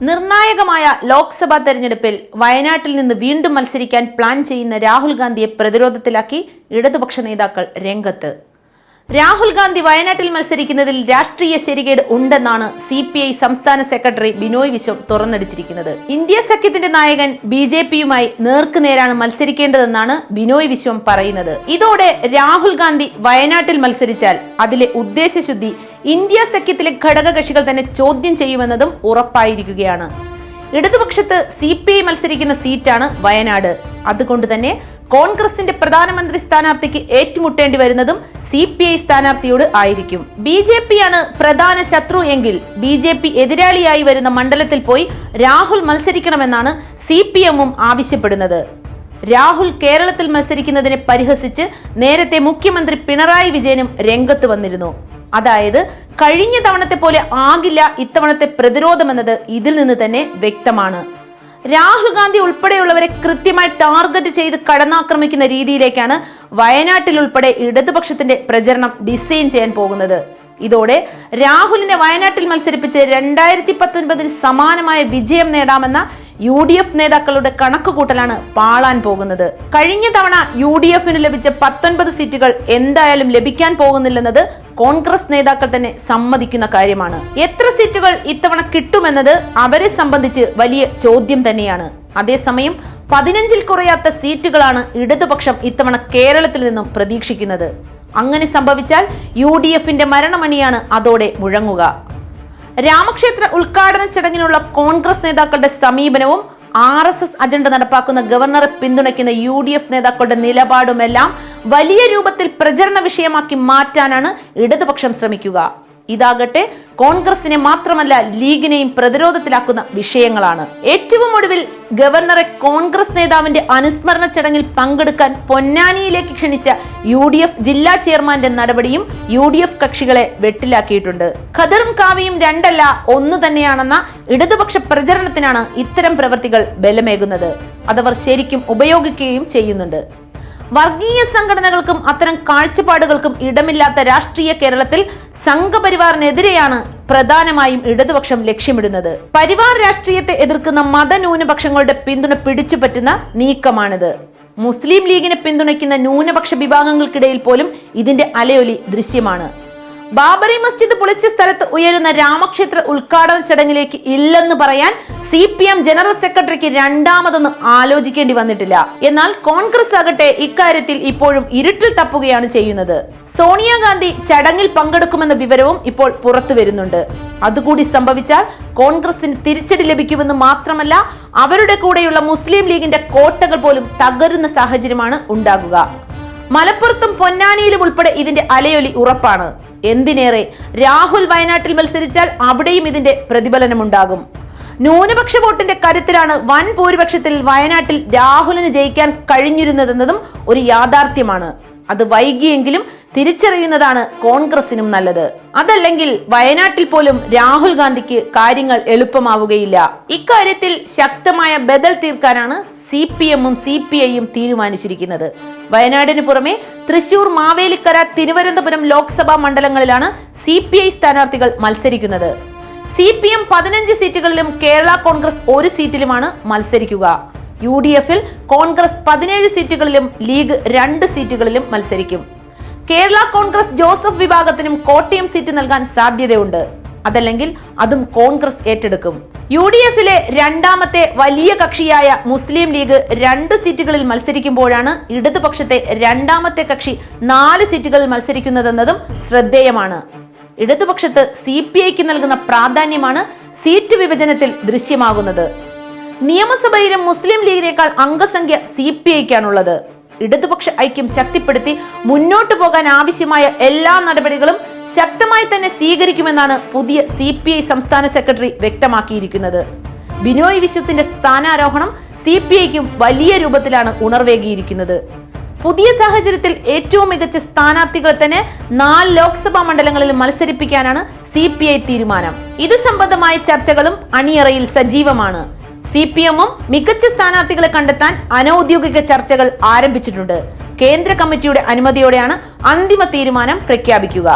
നിർണായകമായ ലോക്സഭാ തെരഞ്ഞെടുപ്പിൽ വയനാട്ടിൽ നിന്ന് വീണ്ടും മത്സരിക്കാൻ പ്ലാൻ ചെയ്യുന്ന രാഹുൽ ഗാന്ധിയെ പ്രതിരോധത്തിലാക്കി ഇടതുപക്ഷ നേതാക്കൾ രംഗത്ത്. രാഹുൽ ഗാന്ധി വയനാട്ടിൽ മത്സരിക്കുന്നതിൽ രാഷ്ട്രീയ ശരികേട് ഉണ്ടെന്നാണ് സി പി ഐ സംസ്ഥാന സെക്രട്ടറി ബിനോയ് വിശ്വം തുറന്നടിച്ചിരിക്കുന്നത്. ഇന്ത്യ സഖ്യത്തിന്റെ നായകൻ ബി ജെ പിയുമായി നേർക്കുനേരാണ് മത്സരിക്കേണ്ടതെന്നാണ് ബിനോയ് വിശ്വം പറയുന്നത്. ഇതോടെ രാഹുൽ ഗാന്ധി വയനാട്ടിൽ മത്സരിച്ചാൽ അതിലെ ഉദ്ദേശശുദ്ധി ഇന്ത്യ സഖ്യത്തിലെ ഘടകകക്ഷികൾ തന്നെ ചോദ്യം ചെയ്യുമെന്നതും ഉറപ്പായിരിക്കുകയാണ്. ഇടതുപക്ഷത്ത് സി പി ഐ മത്സരിക്കുന്ന സീറ്റാണ് വയനാട്. അതുകൊണ്ട് തന്നെ കോൺഗ്രസിന്റെ പ്രധാനമന്ത്രി സ്ഥാനാർത്ഥിക്ക് ഏറ്റുമുട്ടേണ്ടി വരുന്നതും സി പി ഐ സ്ഥാനാർത്ഥിയോട് ആയിരിക്കും. ബി ജെ പി ആണ് പ്രധാന ശത്രു എങ്കിൽ ബി ജെ പി എതിരാളിയായി വരുന്ന മണ്ഡലത്തിൽ പോയി രാഹുൽ മത്സരിക്കണമെന്നാണ് സി പി എമ്മും ആവശ്യപ്പെടുന്നത്. രാഹുൽ കേരളത്തിൽ മത്സരിക്കുന്നതിനെ പരിഹസിച്ച് നേരത്തെ മുഖ്യമന്ത്രി പിണറായി വിജയനും രംഗത്ത് വന്നിരുന്നു. അതായത് കഴിഞ്ഞ തവണത്തെ പോലെ ആകില്ല ഇത്തവണത്തെ പ്രതിരോധമെന്നത് ഇതിൽ നിന്ന് തന്നെ വ്യക്തമാണ്. രാഹുൽ ഗാന്ധി ഉൾപ്പെടെയുള്ളവരെ കൃത്യമായി ടാർഗറ്റ് ചെയ്ത് കടന്നാക്രമിക്കുന്ന രീതിയിലേക്കാണ് വയനാട്ടിൽ ഉൾപ്പെടെ ഇടതുപക്ഷത്തിന്റെ പ്രചരണം ഡിസൈൻ ചെയ്യാൻ പോകുന്നത്. ഇതോടെ രാഹുലിനെ വയനാട്ടിൽ മത്സരിപ്പിച്ച് രണ്ടായിരത്തി പത്തൊൻപതിൽ സമാനമായ വിജയം നേടാമെന്ന യു ഡി എഫ് നേതാക്കളുടെ കണക്കുകൂട്ടലാണ് പാളാൻ പോകുന്നത്. കഴിഞ്ഞ തവണ യു ഡി എഫിന് ലഭിച്ച പത്തൊൻപത് സീറ്റുകൾ എന്തായാലും ലഭിക്കാൻ പോകുന്നില്ലെന്നത് കോൺഗ്രസ് നേതാക്കൾ തന്നെ സമ്മതിക്കുന്ന കാര്യമാണ്. എത്ര സീറ്റുകൾ ഇത്തവണ കിട്ടുമെന്നത് അവരെ സംബന്ധിച്ച് വലിയ ചോദ്യം തന്നെയാണ്. അതേസമയം പതിനഞ്ചിൽ കുറയാത്ത സീറ്റുകളാണ് ഇടതുപക്ഷം ഇത്തവണ കേരളത്തിൽ നിന്നും പ്രതീക്ഷിക്കുന്നത്. അങ്ങനെ സംഭവിച്ചാൽ യു ഡി എഫിന്റെ മരണമണിയാണ് അതോടെ മുഴങ്ങുക. രാമക്ഷേത്ര ഉദ്ഘാടന ചടങ്ങിനുള്ള കോൺഗ്രസ് നേതാക്കളുടെ സമീപനവും ആർ എസ് എസ് അജണ്ട നടപ്പാക്കുന്ന ഗവർണറെ പിന്തുണയ്ക്കുന്ന യു ഡി എഫ് നേതാക്കളുടെ നിലപാടുമെല്ലാം വലിയ രൂപത്തിൽ പ്രചരണ വിഷയമാക്കി മാറ്റാനാണ് ഇടതുപക്ഷം ശ്രമിക്കുക. ഇതാകട്ടെ കോൺഗ്രസിനെ മാത്രമല്ല ലീഗിനെയും പ്രതിരോധത്തിലാക്കുന്ന വിഷയങ്ങളാണ്. ഏറ്റവും ഒടുവിൽ ഗവർണറെ കോൺഗ്രസ് നേതാവിന്റെ അനുസ്മരണ ചടങ്ങിൽ പങ്കെടുക്കാൻ പൊന്നാനിയിലേക്ക് ക്ഷണിച്ച യു ഡി എഫ് ജില്ലാ ചെയർമാന്റെ നടപടിയും യു ഡി എഫ് കക്ഷികളെ വെട്ടിലാക്കിയിട്ടുണ്ട്. ഖദറും കാവിയും രണ്ടല്ല ഒന്ന് തന്നെയാണെന്ന ഇടതുപക്ഷ പ്രചരണത്തിനാണ് ഇത്തരം പ്രവൃത്തികൾ ബലമേകുന്നത്. അതവർ ശരിക്കും ഉപയോഗിക്കുകയും ചെയ്യുന്നുണ്ട്. വർഗീയ സംഘടനകൾക്കും അത്തരം കാഴ്ചപ്പാടുകൾക്കും ഇടമില്ലാത്ത രാഷ്ട്രീയ കേരളത്തിൽ സംഘപരിവാറിനെതിരെയാണ് പ്രധാനമായും ഇടതുപക്ഷം ലക്ഷ്യമിടുന്നത്. പരിവാർ രാഷ്ട്രീയത്തെ എതിർക്കുന്ന മതന്യൂനപക്ഷങ്ങളുടെ പിന്തുണ പിടിച്ചുപറ്റുന്ന നീക്കമാണിത്. മുസ്ലിം ലീഗിനെ പിന്തുണയ്ക്കുന്ന ന്യൂനപക്ഷ വിഭാഗങ്ങൾക്കിടയിൽ പോലും ഇതിന്റെ അലയൊലി ദൃശ്യമാണ്. ബാബറി മസ്ജിദ് പൊളിച്ച സ്ഥലത്ത് ഉയരുന്ന രാമക്ഷേത്ര ഉദ്ഘാടന ചടങ്ങിലേക്ക് ഇല്ലെന്ന് പറയാൻ സി പി എം ജനറൽ സെക്രട്ടറിക്ക് രണ്ടാമതൊന്നും ആലോചിക്കേണ്ടി വന്നിട്ടില്ല. എന്നാൽ കോൺഗ്രസ് ആകട്ടെ ഇക്കാര്യത്തിൽ ഇപ്പോഴും ഇരുട്ടിൽ തപ്പുകയാണ് ചെയ്യുന്നത്. സോണിയാഗാന്ധി ചടങ്ങിൽ പങ്കെടുക്കുമെന്ന വിവരവും ഇപ്പോൾ പുറത്തു വരുന്നുണ്ട്. അതുകൂടി സംഭവിച്ചാൽ കോൺഗ്രസിന് തിരിച്ചടി ലഭിക്കുമെന്ന് മാത്രമല്ല അവരുടെ കൂടെയുള്ള മുസ്ലിം ലീഗിന്റെ കോട്ടകൾ പോലും തകരുന്ന സാഹചര്യമാണ് ഉണ്ടാകുക. മലപ്പുറത്തും പൊന്നാനിയിലും ഉൾപ്പെടെ ഇതിന്റെ അലയൊലി ഉറപ്പാണ്. എന്തിനേറെ? രാഹുൽ വയനാട്ടിൽ മത്സരിച്ചാൽ അവിടെയും ഇതിന്റെ പ്രതിഫലനമുണ്ടാകും. ന്യൂനപക്ഷ വോട്ടിന്റെ കരുത്തിലാണ് വൻ ഭൂരിപക്ഷത്തിൽ വയനാട്ടിൽ രാഹുലിന് ജയിക്കാൻ കഴിഞ്ഞിരുന്നതെന്നതും ഒരു യാഥാർത്ഥ്യമാണ്. അത് വൈകിയെങ്കിലും തിരിച്ചറിയുന്നതാണ് കോൺഗ്രസിനും നല്ലത്. അതല്ലെങ്കിൽ വയനാട്ടിൽ പോലും രാഹുൽ ഗാന്ധിക്ക് കാര്യങ്ങൾ എളുപ്പമാവുകയില്ല. ഇക്കാര്യത്തിൽ ശക്തമായ ബദൽ തീർക്കാനാണ് സി പി എമ്മും സി പി ഐയും തീരുമാനിച്ചിരിക്കുന്നത്. വയനാടിന് പുറമെ തൃശൂർ മാവേലിക്കര തിരുവനന്തപുരം ലോക്സഭാ മണ്ഡലങ്ങളിലാണ് സി പി ഐ സ്ഥാനാർത്ഥികൾ മത്സരിക്കുന്നത്. സി പി എം പതിനഞ്ച് സീറ്റുകളിലും കേരള കോൺഗ്രസ് ഒരു സീറ്റിലുമാണ് മത്സരിക്കുക. യു ഡി എഫിൽ കോൺഗ്രസ് പതിനേഴ് സീറ്റുകളിലും ലീഗ് രണ്ട് സീറ്റുകളിലും മത്സരിക്കും. കേരള കോൺഗ്രസ് ജോസഫ് വിഭാഗത്തിനും കോട്ടയം സീറ്റ് നൽകാൻ സാധ്യതയുണ്ട്. അതല്ലെങ്കിൽ അതും കോൺഗ്രസ് ഏറ്റെടുക്കും. യു ഡി എഫിലെ രണ്ടാമത്തെ വലിയ കക്ഷിയായ മുസ്ലിം ലീഗ് രണ്ട് സീറ്റുകളിൽ മത്സരിക്കുമ്പോഴാണ് ഇടതുപക്ഷത്തെ രണ്ടാമത്തെ കക്ഷി നാല് സീറ്റുകളിൽ മത്സരിക്കുന്നതെന്നതും ശ്രദ്ധേയമാണ്. ഇടതുപക്ഷത്ത് സി പി ഐക്ക് നൽകുന്ന പ്രാധാന്യമാണ് സീറ്റ് വിഭജനത്തിൽ ദൃശ്യമാകുന്നത്. നിയമസഭയിലും മുസ്ലിം ലീഗിനേക്കാൾ അംഗസംഖ്യ സി പി ഐക്കാണുള്ളത് ഇടതുപക്ഷ ഐക്യം ശക്തിപ്പെടുത്തി മുന്നോട്ടു പോകാൻ ആവശ്യമായ എല്ലാ നടപടികളും ശക്തമായി തന്നെ സ്വീകരിക്കുമെന്നാണ് പുതിയ സി പി ഐ സംസ്ഥാന സെക്രട്ടറി വ്യക്തമാക്കിയിരിക്കുന്നത്. ബിനോയ് വിശ്വത്തിന്റെ സ്ഥാനാരോഹണം സി പി ഐക്കും വലിയ രൂപത്തിലാണ് ഉണർവേകിയിരിക്കുന്നത്. പുതിയ സാഹചര്യത്തിൽ ഏറ്റവും മികച്ച സ്ഥാനാർത്ഥികളെ തന്നെ നാല് ലോക്സഭാ മണ്ഡലങ്ങളിൽ മത്സരിപ്പിക്കാനാണ് സി തീരുമാനം. ഇത് സംബന്ധമായ ചർച്ചകളും അണിയറയിൽ സജീവമാണ്. സി പി എമ്മും മികച്ച സ്ഥാനാർത്ഥികളെ കണ്ടെത്താൻ അനൌദ്യോഗിക ചർച്ചകൾ ആരംഭിച്ചിട്ടുണ്ട്. കേന്ദ്ര കമ്മിറ്റിയുടെ അനുമതിയോടെയാണ് അന്തിമ തീരുമാനം പ്രഖ്യാപിക്കുക.